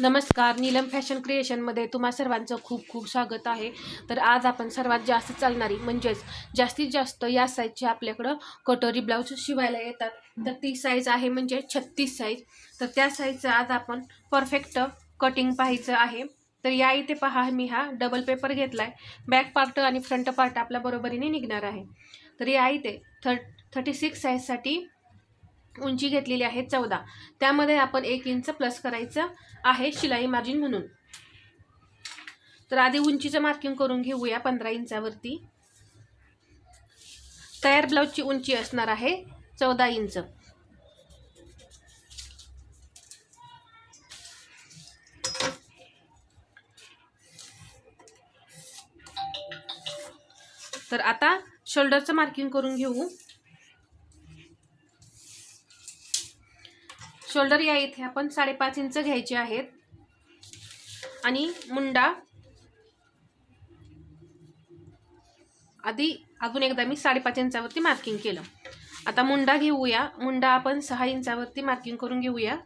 नमस्कार नीलम फॅशन क्रिएशनमध्ये तुम्हा सर्वांचं खूप खूप स्वागत आहे. तर आज आपण सर्वात जास्त चालणारी म्हणजेच जास्तीत जास्त या साईजचे आपल्याकडं कटोरी ब्लाऊज शिवायला येतात. तर ती साईज आहे म्हणजे छत्तीस साईज तर त्या साईजचं आज आपण परफेक्ट कटिंग पाहायचं आहे. तर या इथे पहा मी हा डबल पेपर घेतला आहे बॅक पार्ट आणि फ्रंट पार्ट आपल्या बरोबरीने निघणार आहे. तर या इथे थर्ट थर्टी सिक्स साईजसाठी उंची घेतलेली आहे चौदा. त्यामध्ये आपण एक इंच प्लस करायचं आहे शिलाई मार्जिन म्हणून. तर आधी उंचीचं मार्किंग करून घेऊया पंधरा इंचावरती. तयार ब्लाऊजची उंची असणार आहे चौदा इंच. तर आता शोल्डरचं मार्किंग करून घेऊ. शोल्डर या इथे आपण साडेपाच इंच घ्यायचे आहेत. आणि मुंडा आधी अजून एकदा मी साडेपाच इंचावरती मार्किंग केलं. आता मुंडा घेऊया. मुंडा आपण सहा इंचावरती मार्किंग करून घेऊया.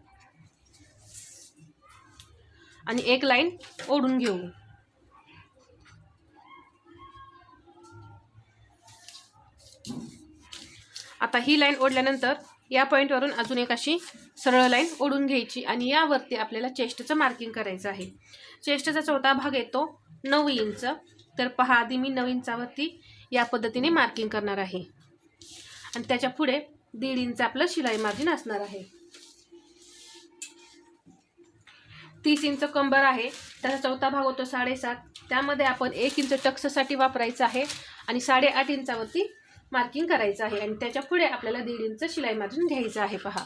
आणि एक लाईन ओढून घेऊ. आता ही लाईन ओढल्यानंतर या पॉईंटवरून अजून एक अशी सरळ लाईन ओढून घ्यायची आणि यावरती आपल्याला चेस्टचं मार्किंग करायचं आहे. चेस्टचा चौथा भाग येतो नऊ इंच. तर पहा आधी मी नऊ इंचावरती या पद्धतीने मार्किंग करणार आहे. आणि त्याच्या पुढे दीड इंच आपलं शिलाई मार्जिन असणार आहे. तीस इंच कंबर आहे. त्याचा चौथा भाग होतो साडेसात. त्यामध्ये आपण एक इंच टक्ससाठी वापरायचं आहे आणि साडेआठ इंचावरती मार्किंग करायचं आहे. आणि त्याच्या पुढे आपल्याला दीड इंच शिलाई मार्जिन घ्यायचं आहे. पहा.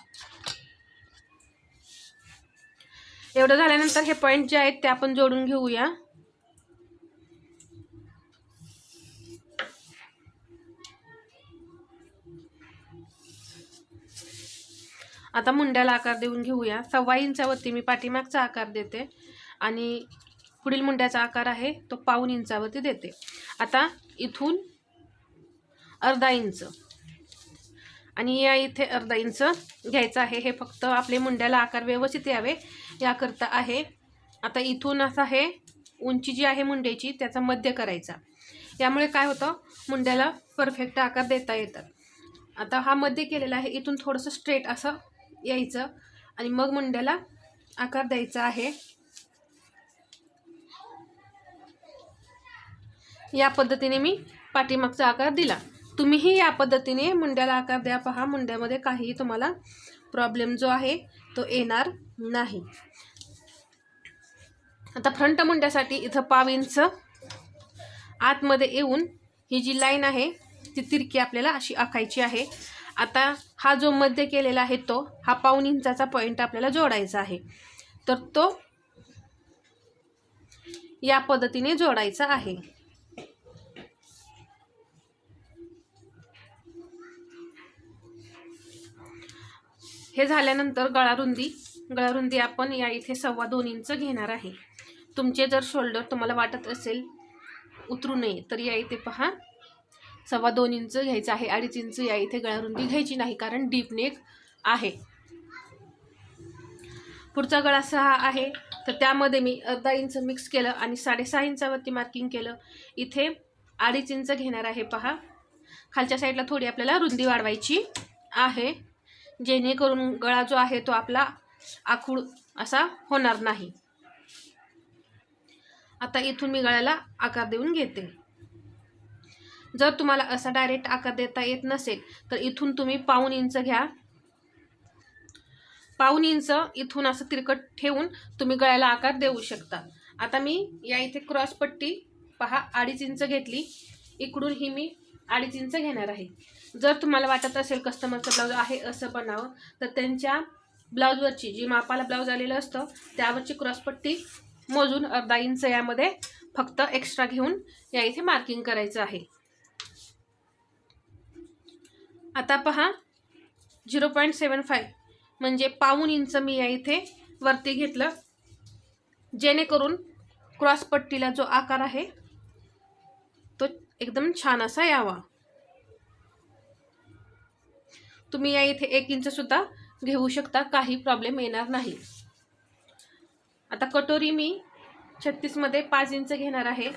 एवढं झाल्यानंतर हे पॉईंट जे आहेत ते आपण जोडून घेऊया. आता मुंड्याला आकार देऊन घेऊया. सव्वा इंचावरती मी पाठीमागचा आकार देते आणि पुढील मुंड्याचा आकार आहे तो पाऊन इंचावरती देते. आता इथून अर्धा इंच. आणि या इथे अर्धा इंच घ्यायचं आहे. हे फक्त आपले मुंड्याला आकार व्यवस्थित यावे. याकरता आहे. आता इथून असं हे उंची जी आहे मुंड्याची त्याचा मध्य करायचा. यामुळे काय होतं? मुंड्याला परफेक्ट आकार देता येतात. आता हा मध्य केलेला आहे. इथून थोडंसं स्ट्रेट असं यायचं. आणि मग मुंड्याला आकार द्यायचा आहे. या पद्धतीने मी पाठीमागचा आकार दिला. तुम्हीही या पद्धतीने मुंड्याला आकार द्या पहा मुंड्यामध्ये काहीही तुम्हाला प्रॉब्लेम जो आहे तो येणार नाही. आता फ्रंट मुंड्यासाठी इथं पाव इंच आतमध्ये येऊन ही जी लाईन आहे ती तिरकी आपल्याला अशी आखायची आहे. आता हा जो मध्य केलेला आहे तो हा पाऊन इंचाचा पॉईंट आपल्याला जोडायचा आहे. तर तो या पद्धतीने जोडायचा आहे. हे झाल्यानंतर गळारुंदी गळारुंदी आपण या इथे सव्वा दोन इंच घेणार आहे. तुमचे जर शोल्डर तुम्हाला वाटत असेल उतरू नये तर या इथे पहा. सव्वा दोन इंच घ्यायचं आहे अडीच इंच या इथे गळारुंदी घ्यायची नाही कारण डीप नेक आहे. पुढचा गळा सहा आहे तर त्यामध्ये मी अर्धा इंच मिक्स केलं आणि साडेसहा इंचावरती मार्किंग केलं. इथे अडीच इंच घेणार आहे पहा. खालच्या साईडला थोडी आपल्याला रुंदी वाढवायची आहे. जेणेकरून गळा जो आहे तो आपला आखूड असा होणार नाही. आता इथून मी गळ्याला आकार देऊन घेते. जर तुम्हाला असा डायरेक्ट आकार देता येत नसेल तर इथून तुम्ही पाऊन इंच घ्या. पाऊन इंच इथून असं तिरकट ठेवून तुम्ही गळ्याला आकार देऊ शकता. आता मी या इथे क्रॉस पट्टी पहा अडीच इंच घेतली. इकडून ही मी अडीच इंच घेणार आहे. जर तुम्हाला वाटत असेल कस्टमरचं ब्लाऊज आहे असं बनावं तर त्यांच्या ब्लाऊजवरची जी मापाला ब्लाऊज आलेलं असतं त्यावरची क्रॉसपट्टी मोजून अर्धा इंच यामध्ये फक्त एक्स्ट्रा घेऊन या इथे मार्किंग करायचं आहे. आता पहा झिरो पॉईंट सेवन फाय म्हणजे पाऊन इंच मी या इथे वरती घेतलं जेणेकरून क्रॉसपट्टीला जो आकार आहे तो एकदम छान असा यावा. तुम्ही या इथे एक इंच सुद्धा घेऊ शकता काही प्रॉब्लेम येणार नाही. आता कटोरी मी छत्तीसमध्ये पाच इंच घेणार आहे.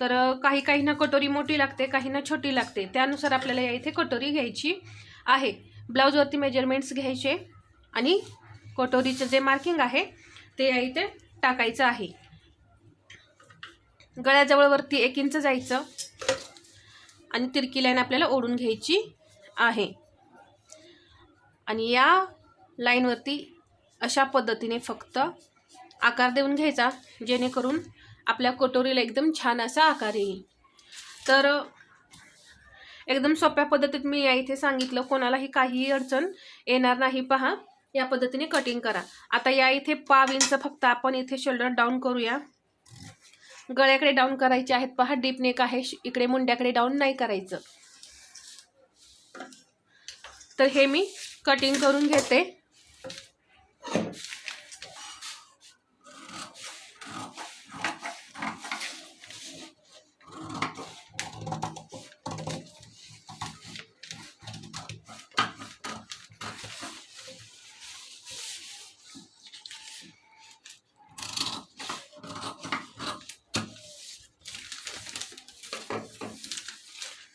तर काही काहींना कटोरी मोठी लागते काहींना छोटी लागते. त्यानुसार आपल्याला या इथे कटोरी घ्यायची आहे. ब्लाऊजवरती मेजरमेंट्स घ्यायचे आणि कटोरीचं जे मार्किंग आहे ते या इथे टाकायचं आहे. गळ्याजवळवरती एक इंच जायचं. आणि तिरकी लाईन आपल्याला ओढून घ्यायची आहे. आणि या लाईनवरती अशा पद्धतीने फक्त आकार देऊन घ्यायचा जेणेकरून आपल्या कटोरीला एकदम छान असा आकार येईल. तर एकदम सोप्या पद्धतीत मी या इथे सांगितलं कोणालाही काहीही अडचण येणार नाही पहा. या पद्धतीने कटिंग करा. आता या इथे पाव इंच फक्त आपण इथे शोल्डर डाऊन करूया. गळ्याकडे डाऊन करायचे आहेत. पहा डीप नेक आहे. श- इकडे मुंड्याकडे डाऊन नाही करायचं. तर हे मी कटिंग करून घेते.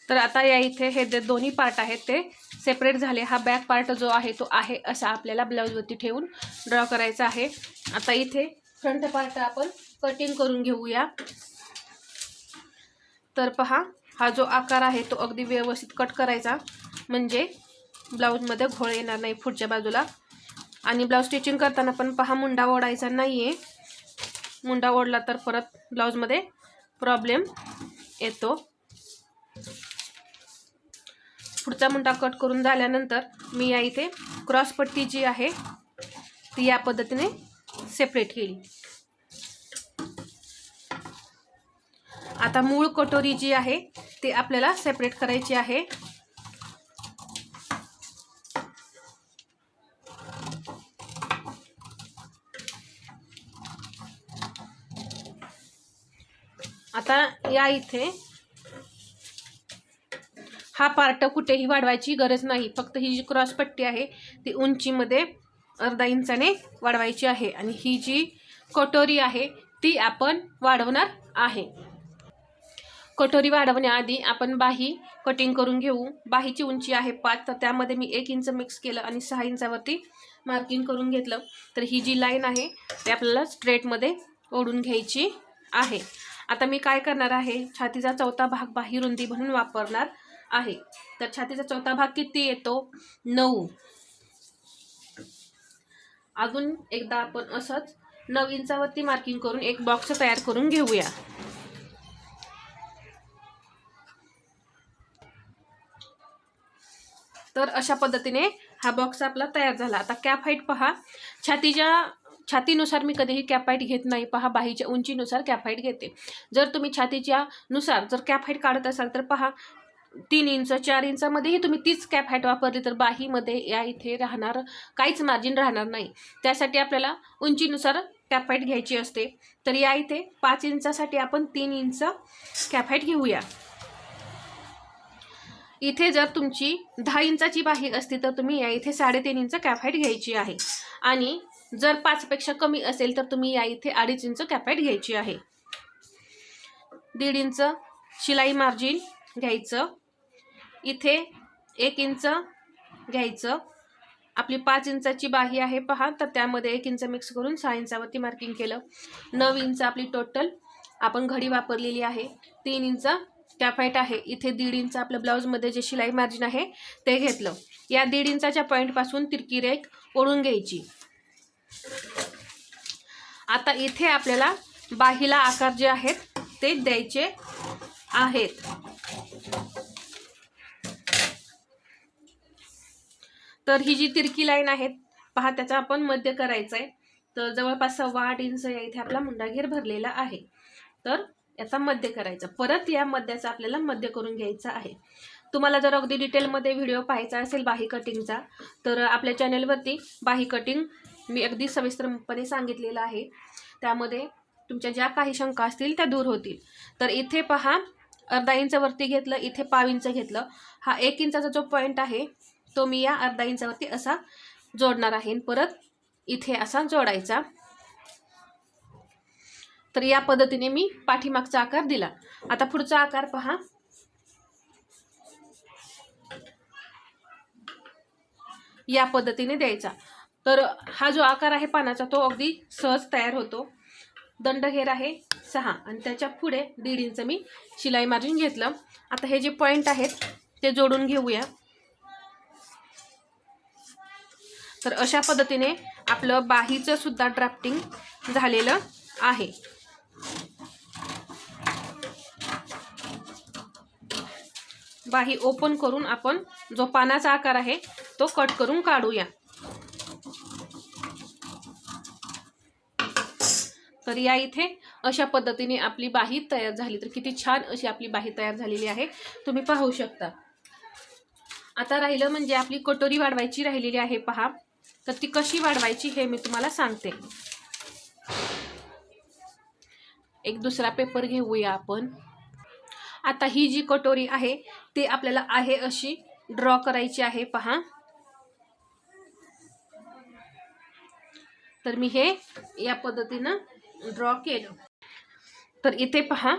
तर आता या इथे हे जे दोन्ही पार्ट आहेत ते सेपरेट झाले. हा बॅक पार्ट जो आहे तो आहे असा आपल्याला ब्लाऊजवरती ठेवून ड्रॉ करायचा आहे. आता इथे फ्रंट पार्ट आपण कटिंग करून घेऊया. तर पहा हा जो आकार आहे तो अगदी व्यवस्थित कट करायचा. म्हणजे ब्लाऊजमध्ये घोळ येणार नाही पुढच्या बाजूला. आणि ब्लाऊज स्टिचिंग करताना पण पहा मुंडा ओढायचा नाही आहे मुंडा ओढला तर परत ब्लाऊजमध्ये प्रॉब्लेम येतो. पुढचा मुंडा कट करून झाल्यानंतर मी या इथे क्रॉसपट्टी जी आहे ती या पद्धतीने सेपरेट केली. आता मूळ कटोरी जी आहे ती आपल्याला सेपरेट करायची आहे. आता या इथे हा पार्ट कुठेही वाढवायची गरज नाही. फक्त ही जी क्रॉस पट्टी आहे ती उंचीमध्ये अर्धा इंचाने वाढवायची आहे. आणि ही जी कटोरी आहे ती आपण वाढवणार आहे. कटोरी वाढवण्याआधी आपण बाही कटिंग करून घेऊ. बाहीची उंची आहे पाच तर त्यामध्ये मी एक इंच मिक्स केलं आणि सहा इंचावरती मार्किंग करून घेतलं. तर ही जी लाईन आहे ती आपल्याला स्ट्रेटमध्ये ओढून घ्यायची आहे. आता मी काय करणार आहे? छातीचा चौथा भाग बाही रुंदी म्हणून वापरणार. आहे. तर छातीचा चौथा भाग किती येतो? नऊ. अजून एकदा आपण असंच नऊ इंचावरती मार्किंग करून एक बॉक्स तयार करून घेऊया. तर अशा पद्धतीने हा बॉक्स आपला तयार झाला. आता कॅप हाईट पहा. छातीच्या छातीनुसार मी कधीही कॅप हाईट घेत नाही. पहा बाहीच्या उंचीनुसार कॅप हाईट घेते. जर तुम्ही छातीच्या नुसार जर कॅप हाईट काढत असाल तर पहा तीन इंच चार इंचामध्येही तुम्ही तीच कॅप हाईट वापरली तर बाहीमध्ये या इथे राहणार काहीच मार्जिन राहणार नाही. त्यासाठी आपल्याला उंचीनुसार कॅप हाईट घ्यायची असते. तर या इथे पाच इंचासाठी आपण तीन इंच कॅप हाईट घेऊया. इथे जर तुमची दहा इंचाची बाही असती तर तुम्ही या इथे साडेतीन इंच कॅप हाईट घ्यायची आहे. आणि जर पाचपेक्षा कमी असेल तर तुम्ही या इथे अडीच इंच कॅप हाईट घ्यायची आहे. दीड इंच शिलाई मार्जिन घ्यायचं. इथे एक इंच घ्यायचं. आपली पाच इंचाची बाही आहे पहा. तर त्यामध्ये एक इंच मिक्स करून सहा इंचावरती मार्किंग केलं. नऊ इंच आपली टोटल आपण घडी वापरलेली आहे. तीन इंच कॅफाईट आहे. इथे दीड इंच आपल्या ब्लाऊजमध्ये जे शिलाई मार्जिन आहे ते घेतलं. या दीड इंचाच्या पॉईंटपासून तिरकी रेख ओढून घ्यायची. आता इथे आपल्याला बाहीला आकार जे आहेत ते द्यायचे आहेत. तर ही जी तिरकी लाईन आहे पहा त्याचा आपण मध्य करायचा आहे तर जवळपास सव्वा आठ इंच या इथे आपला मुंडाघेर भरलेला आहे. तर याचा मध्य करायचा. परत या मध्याचा आपल्याला मध्य करून घ्यायचा आहे. तुम्हाला जर अगदी डिटेलमध्ये व्हिडिओ पाहायचा असेल बाही कटिंगचा तर आपल्या चॅनलवरती बाही कटिंग मी अगदी सविस्तरपणे सांगितलेलं आहे. त्यामध्ये तुमच्या ज्या काही शंका असतील त्या दूर होतील. तर इथे पहा अर्धा इंचवरती घेतलं इथे पाव इंच घेतलं. हा एक इंचाचा जो पॉईंट आहे तो मी या अर्धा इंचावरती असा जोडणार आहे. परत इथे असा जोडायचा. तर या पद्धतीने मी पाठीमागचा आकार दिला. आता पुढचा आकार पहा. या पद्धतीने द्यायचा. तर हा जो आकार आहे पानाचा तो अगदी सहज तयार होतो. दंड घेर आहे सहा. आणि त्याच्या पुढे दीड इंच मी शिलाई मार्जिन घेतलं. आता हे जे पॉईंट आहेत ते जोडून घेऊया. तर अशा पद्धतीने आपलं बाहीचं सुद्धा ड्राफ्टिंग झालेलं आहे. बाही ओपन करून आपण जो पानाचा आकार आहे तो कट करून काढूया. तर या इथे अशा पद्धतीने आपली बाही तयार झाली. तर किती छान अशी आपली बाही तयार झालेली आहे. तुम्ही पाहू शकता. आता राहिलं म्हणजे आपली कटोरी वाढवायची राहिलेली आहे. पहा. तर ती कशी वाढवायची हे मी तुम्हाला सांगते. एक दुसरा पेपर घेऊया आपण. आता ही जी कटोरी आहे ती आपल्याला आहे अशी. ड्रॉ करायची आहे पहा. तर मी हे या पद्धतीनं ड्रॉ केलं. तर इथे पहा.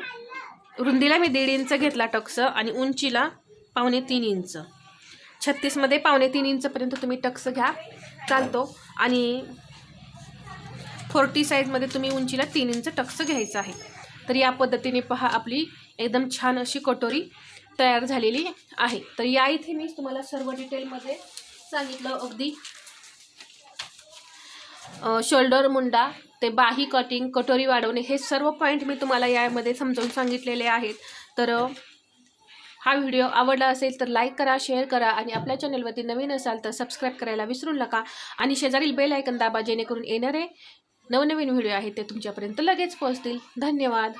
रुंदीला मी दीड इंच घेतला टक्स आणि उंचीला पावणे तीन इंच. छत्तीसमध्ये पावणे तीन इंचपर्यंत तुम्ही टक्स घ्या चालतो. आणि फोर्टी साईजमध्ये तुम्ही उंचीला तीन इंच टक्स घ्यायचं आहे. तर या पद्धतीने पहा आपली एकदम छान अशी कटोरी तयार झालेली आहे. तर या इथे मी तुम्हाला सर्व डिटेलमध्ये सांगितलं अगदी. शोल्डर मुंडा ते बाही कटिंग कटोरी वाढवणे हे सर्व पॉईंट मी तुम्हाला यामध्ये समजावून सांगितलेले आहेत. तर हा व्हिडिओ आवडला असेल तर लाईक करा शेअर करा आणि आपल्या चॅनलवरती नवीन असाल तर सबस्क्राईब करायला विसरू नका. आणि शेजारील बेल ऐकन दाबा जेणेकरून येणारे नवनवीन व्हिडिओ आहेत ते तुमच्यापर्यंत लगेच पोहोचतील. धन्यवाद.